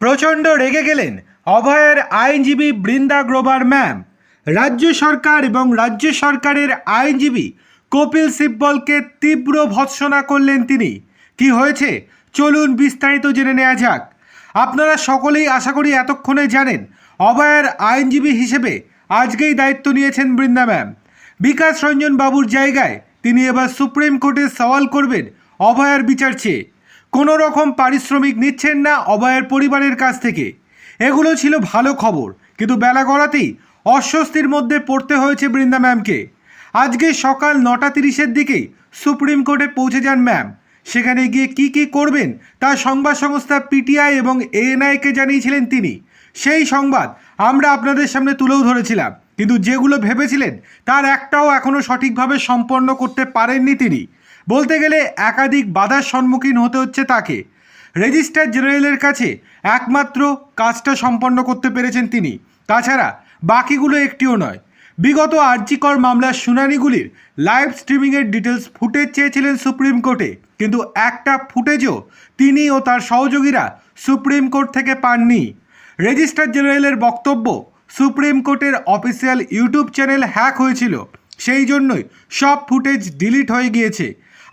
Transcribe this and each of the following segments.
প্রচণ্ড রেগে গেলেন অভয়ের আইনজীবী বৃন্দা গ্রোভার ম্যাম। রাজ্য সরকার এবং রাজ্য সরকারের আইনজীবী কপিল সিব্বলকে তীব্র ভৎসনা করলেন তিনি। কি হয়েছে? চলুন বিস্তারিত জেনে নেওয়া যাক। আপনারা সকলেই আশা করি এতক্ষণে জানেন, অভয়ের আইনজীবী হিসেবে আজকেই দায়িত্ব নিয়েছেন বৃন্দা ম্যাম। বিকাশ রঞ্জন বাবুর জায়গায় তিনি এবার সুপ্রিম কোর্টে সওয়াল করবেন অভয়ের বিচার চেয়ে। কোনো রকম পারিশ্রমিক নিচ্ছেন না অভয়ের পরিবারের কাছ থেকে। এগুলো ছিল ভালো খবর, কিন্তু বেলা গড়াতেই অস্বস্তির মধ্যে পড়তে হয়েছে বৃন্দা ম্যামকে। আজকে সকাল নটা তিরিশের দিকেই সুপ্রিম কোর্টে পৌঁছে যান ম্যাম। সেখানে গিয়ে কি কি করবেন তা সংবাদ সংস্থা পিটিআই এবং এএনআইকে জানিয়েছিলেন তিনি। সেই সংবাদ আমরা আপনাদের সামনে তুলেও ধরেছিলাম, কিন্তু যেগুলো ভেবেছিলেন তার একটাও এখনও সঠিকভাবে সম্পন্ন করতে পারেননি তিনি। বলতে গেলে একাধিক বাধার সম্মুখীন হতে হচ্ছে তাকে। রেজিস্ট্রার জেনারেলের কাছে একমাত্র কাজটা সম্পন্ন করতে পেরেছেন তিনি। তাছাড়া বাকিগুলো একটিও নয়। বিগত আর্জিকর মামলার শুনানিগুলির লাইভ স্ট্রিমিংয়ের ডিটেলস ফুটেজ চেয়েছিলেন সুপ্রিম কোর্টে। কিন্তু একটা ফুটেজও তিনি ও তার সহযোগীরা সুপ্রিম কোর্ট থেকে পাননি। রেজিস্ট্রার জেনারেলের বক্তব্য সুপ্রিম কোর্টের অফিসিয়াল ইউটিউব চ্যানেল হ্যাক হয়েছিল। সেই জন্যই সব ফুটেজ ডিলিট হয়ে গিয়েছে।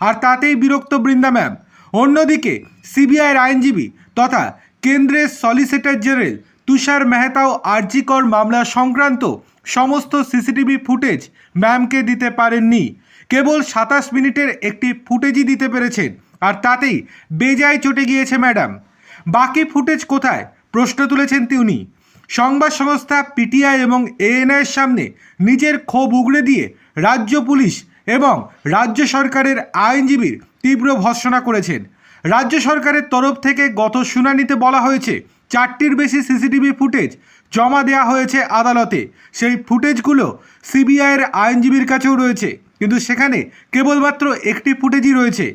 আর তাতেই বিরক্ত বৃন্দা ম্যাম। অন্যদিকে সিবিআইয়ের আইনজীবী তথা কেন্দ্রের সলিসিটর জেনারেল তুষার মেহতাও আরজিকর মামলা সংক্রান্ত সমস্ত সিসিটিভি ফুটেজ ম্যামকে দিতে পারেননি। কেবল সাতাশ মিনিটের একটি ফুটেজই দিতে পেরেছেন, আর তাতেই বেজায় চটে গিয়েছে ম্যাডাম। বাকি ফুটেজ কোথায়? প্রশ্ন তুলেছেন তিনি। সংবাদ সংস্থা পিটিআই এবং এএনআইয়ের সামনে নিজের ক্ষোভ উগড়ে দিয়ে রাজ্য পুলিশ এবং রাজ্য সরকারের আইনজীবীর তীব্র ভর্সনা করেছেন। রাজ্য সরকারের তরফ থেকে গত শুনানিতে বলা হয়েছে, চারটির বেশি সিসিটিভি ফুটেজ জমা দেওয়া হয়েছে আদালতে। সেই ফুটেজগুলো সিবিআইয়ের আইনজীবীর কাছেও রয়েছে, কিন্তু সেখানে কেবলমাত্র একটি ফুটেজই রয়েছে।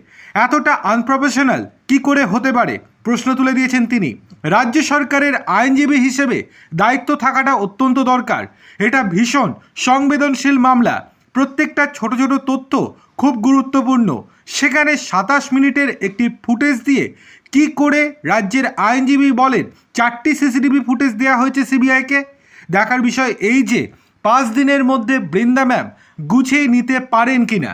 এতটা আনপ্রফেশনাল কি করে হতে পারে? প্রশ্ন তুলে দিয়েছেন তিনি। রাজ্য সরকারের আইনজীবী হিসেবে দায়িত্ব থাকাটা অত্যন্ত দরকার। এটা ভীষণ সংবেদনশীল মামলা। প্রত্যেকটা ছোট ছোট তথ্য খুব গুরুত্বপূর্ণ। সেখানে সাতাশ মিনিটের একটি ফুটেজ দিয়ে কি করে রাজ্যের আইনজীবী বলেন চারটি সিসিটিভি ফুটেজ দেওয়া হয়েছে সিবিআইকে? দেখার বিষয় এই যে, পাঁচ দিনের মধ্যে বৃন্দা ম্যাম গুছিয়ে নিতে পারেন কিনা?